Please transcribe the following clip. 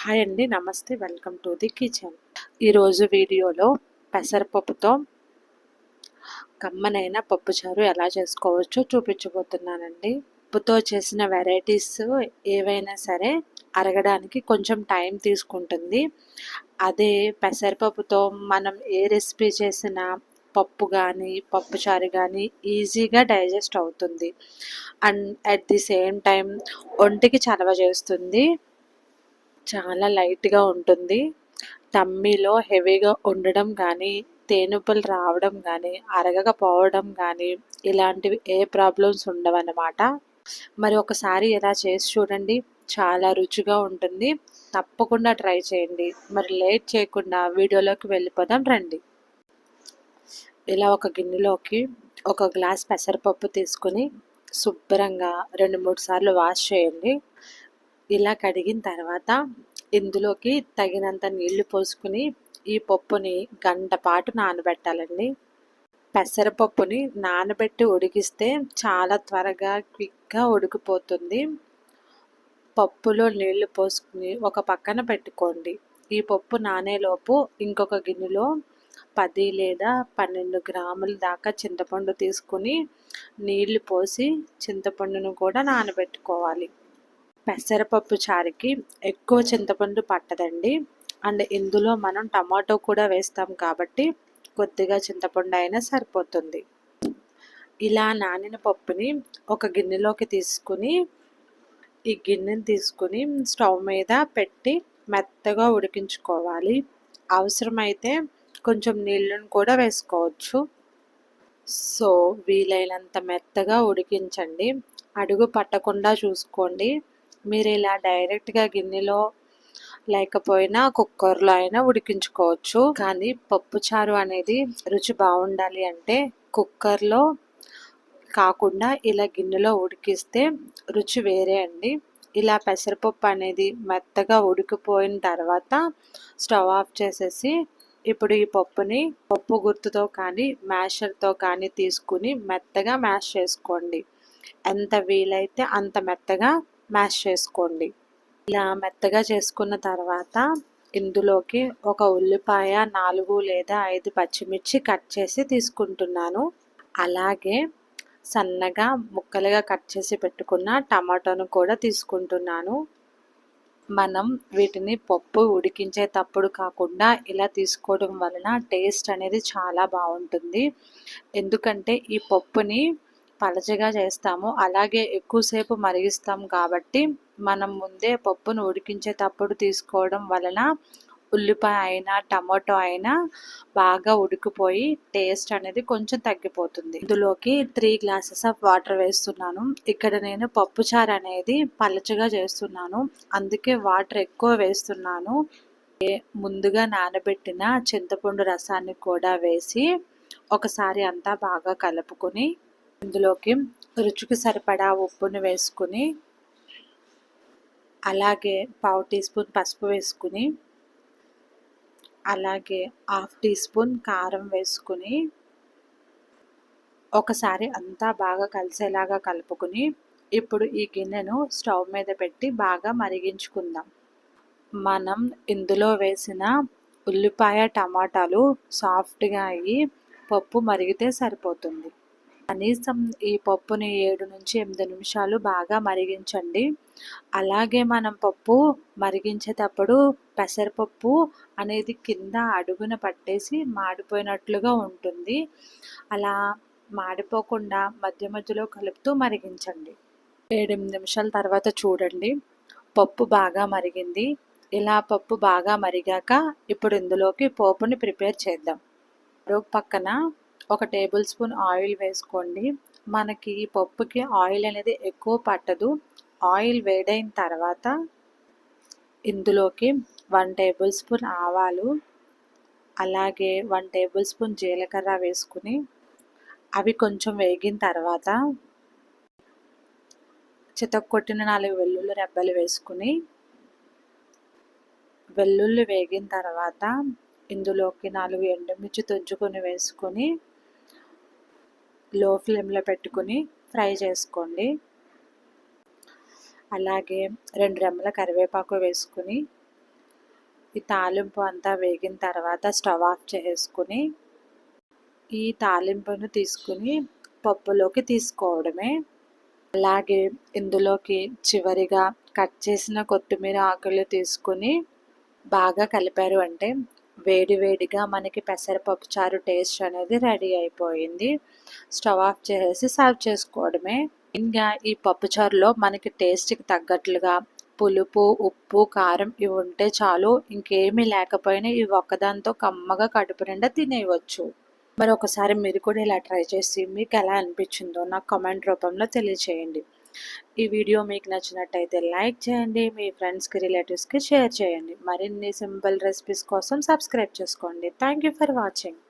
Hi అండి నమస్తే welcome to the kitchen. ఈరోజు వీడియోలో పెసరపప్పుతో కమ్మనైన పప్పుచారు ఎలా చేసుకోవచ్చో చూపించబోతున్నానండి. పప్పుతో చేసిన వెరైటీస్ ఏవైనా సరే అరగడానికి కొంచెం టైం తీసుకుంటుంది. అదే పెసరపప్పుతో మనం ఏ రెసిపీ చేసినా పప్పు కానీ పప్పుచారు కానీ ఈజీగా డైజెస్ట్ అవుతుంది. And at the same time ఒంటికి చలవ చేస్తుంది. చాలా లైట్గా ఉంటుంది. టమ్మీలో హెవీగా ఉండడం కానీ తేనుపులు రావడం కానీ అరగకపోవడం కానీ ఇలాంటివి ఏ ప్రాబ్లమ్స్ ఉండవన్నమాట. మరి ఒకసారి ఎలా చేసి చూడండి. చాలా రుచిగా ఉంటుంది. తప్పకుండా ట్రై చేయండి. మరి లేట్ చేయకుండా వీడియోలోకి వెళ్ళిపోదాం రండి. ఇలా ఒక గిన్నెలోకి ఒక గ్లాస్ పెసరపప్పు తీసుకుని శుభ్రంగా రెండు మూడు సార్లు వాష్ చేయండి. ఇలా కడిగిన తర్వాత ఇందులోకి తగినంత నీళ్ళు పోసుకుని ఈ పప్పుని గంట పాటు నానబెట్టాలండి. పెసరపప్పుని నానబెట్టి ఉడికిస్తే చాలా త్వరగా క్విక్గా ఉడికిపోతుంది. పప్పులో నీళ్ళు పోసుకుని ఒక పక్కన పెట్టుకోండి. ఈ పప్పు నానేలోపు ఇంకొక గిన్నెలో పది లేదా పన్నెండు గ్రాముల దాకా చింతపండు తీసుకుని నీళ్ళు పోసి చింతపండును కూడా నానబెట్టుకోవాలి. పెసరపప్పు చారుకి ఎక్కువ చింతపండు పట్టదండి. అండ్ ఇందులో మనం టమాటో కూడా వేస్తాం కాబట్టి కొద్దిగా చింతపండు అయినా సరిపోతుంది. ఇలా నానిన పప్పుని ఒక గిన్నెలోకి తీసుకుని ఈ గిన్నెని తీసుకుని స్టవ్ మీద పెట్టి మెత్తగా ఉడికించుకోవాలి. అవసరమైతే కొంచెం నీళ్ళను కూడా వేసుకోవచ్చు. సో వీలైనంత మెత్తగా ఉడికించండి. అడుగు పట్టకుండా చూసుకోండి. మీరు ఇలా డైరెక్ట్గా గిన్నెలో లేకపోయినా కుక్కర్లో అయినా ఉడికించుకోవచ్చు. కానీ పప్పుచారు అనేది రుచి బాగుండాలి అంటే కుక్కర్లో కాకుండా ఇలా గిన్నెలో ఉడికిస్తే రుచి వేరే అండి. ఇలా పెసరపప్పు అనేది మెత్తగా ఉడికిపోయిన తర్వాత స్టవ్ ఆఫ్ చేసేసి ఇప్పుడు ఈ పప్పుని పప్పు గుర్తుతో కానీ మ్యాషర్తో కానీ తీసుకుని మెత్తగా మ్యాష్ చేసుకోండి. ఎంత వీలైతే అంత మెత్తగా మ్యాష్ చేసుకోండి. ఇలా మెత్తగా చేసుకున్న తర్వాత ఇందులోకి ఒక ఉల్లిపాయ నాలుగు లేదా ఐదు పచ్చిమిర్చి కట్ చేసి తీసుకుంటున్నాను. అలాగే సన్నగా ముక్కలుగా కట్ చేసి పెట్టుకున్న టమాటోను కూడా తీసుకుంటున్నాను. మనం వీటిని పప్పు ఉడికించేటప్పుడు కాకుండా ఇలా తీసుకోవడం వలన టేస్ట్ అనేది చాలా బాగుంటుంది. ఎందుకంటే ఈ పప్పుని పలచగా చేస్తాము. అలాగే ఎక్కువసేపు మరిగిస్తాం కాబట్టి మనం ముందే పప్పును ఉడికించేటప్పుడు తీసుకోవడం వలన ఉల్లిపాయ అయినా టమాటో అయినా బాగా ఉడికిపోయి టేస్ట్ అనేది కొంచెం తగ్గిపోతుంది. ఇందులోకి త్రీ గ్లాసెస్ ఆఫ్ వాటర్ వేస్తున్నాను. ఇక్కడ నేను పప్పుచారు అనేది పలచగా చేస్తున్నాను. అందుకే వాటర్ ఎక్కువ వేస్తున్నాను. ముందుగా నానబెట్టిన చింతపండు రసాన్ని కూడా వేసి ఒకసారి అంతా బాగా కలుపుకొని ఇందులోకి రుచికి సరిపడా ఉప్పుని వేసుకుని అలాగే పావు టీ స్పూన్ పసుపు వేసుకుని అలాగే హాఫ్ టీ స్పూన్ కారం వేసుకుని ఒకసారి అంతా బాగా కలిసేలాగా కలుపుకుని ఇప్పుడు ఈ గిన్నెను స్టవ్ మీద పెట్టి బాగా మరిగించుకుందాం. మనం ఇందులో వేసిన ఉల్లిపాయ టమాటాలు సాఫ్ట్గా అయ్యి పప్పు మరిగితే సరిపోతుంది. కనీసం ఈ పప్పుని ఏడు నుంచి ఎనిమిది నిమిషాలు బాగా మరిగించండి. అలాగే మనం పప్పు మరిగించేటప్పుడు పెసరపప్పు అనేది కింద అడుగున పట్టేసి మాడిపోయినట్లుగా ఉంటుంది. అలా మాడిపోకుండా మధ్య మధ్యలో కలుపుతూ మరిగించండి. ఏడెనిమిది నిమిషాల తర్వాత చూడండి. పప్పు బాగా మరిగింది. ఇలా పప్పు బాగా మరిగాక ఇప్పుడు ఇందులోకి పోపుని ప్రిపేర్ చేద్దాం. పక్కన ఒక టేబుల్ స్పూన్ ఆయిల్ వేసుకోండి. మనకి ఈ పప్పుకి ఆయిల్ అనేది ఎక్కువ పట్టదు. ఆయిల్ వేడైన తర్వాత ఇందులోకి వన్ టేబుల్ స్పూన్ ఆవాలు అలాగే వన్ టేబుల్ స్పూన్ జీలకర్ర వేసుకుని అవి కొంచెం వేగిన తర్వాత చితక్కొట్టిన నాలుగు వెల్లుల్లి రెబ్బలు వేసుకుని వెల్లుల్లి వేగిన తర్వాత ఇందులోకి నాలుగు ఎండుమిర్చి తుంచుకొని వేసుకొని లో ఫ్లేమ్లో పెట్టుకుని ఫ్రై చేసుకోండి. అలాగే రెండు రెమ్మల కరివేపాకు వేసుకుని ఈ తాలింపు అంతా వేగిన తర్వాత స్టవ్ ఆఫ్ చేసుకుని ఈ తాలింపును తీసుకుని పప్పులోకి తీసుకోవడమే. అలాగే ఇందులోకి చివరిగా కట్ చేసిన కొత్తిమీర ఆకులు తీసుకుని బాగా కలిపారు అంటే వేడివేడిగా మనకి పెసరపప్పు చారు టేస్ట్ అనేది రెడీ అయిపోయింది. స్టవ్ ఆఫ్ చేసేసి సర్వ్ చేసుకోవడమే. ఇంకా ఈ పప్పుచారులో మనకి టేస్ట్కి తగ్గట్లుగా పులుపు ఉప్పు కారం ఇవి ఉంటే చాలు. ఇంకేమీ లేకపోయినా ఇవి ఒక్కదాంతో కమ్మగా కడుపు నిండా తినేయవచ్చు. మరి ఒకసారి మీరు కూడా ఇలా ట్రై చేసి మీకు ఎలా అనిపించిందో నాకు కమెంట్ రూపంలో తెలియచేయండి. ఈ వీడియో మీకు నచ్చినట్టయితే లైక్ చేయండి మీ ఫ్రెండ్స్కి రిలేటివ్స్కి షేర్ చేయండి. మరిన్ని సింపుల్ రెసిపీస్ కోసం సబ్స్క్రైబ్ చేసుకోండి. Thank you for watching.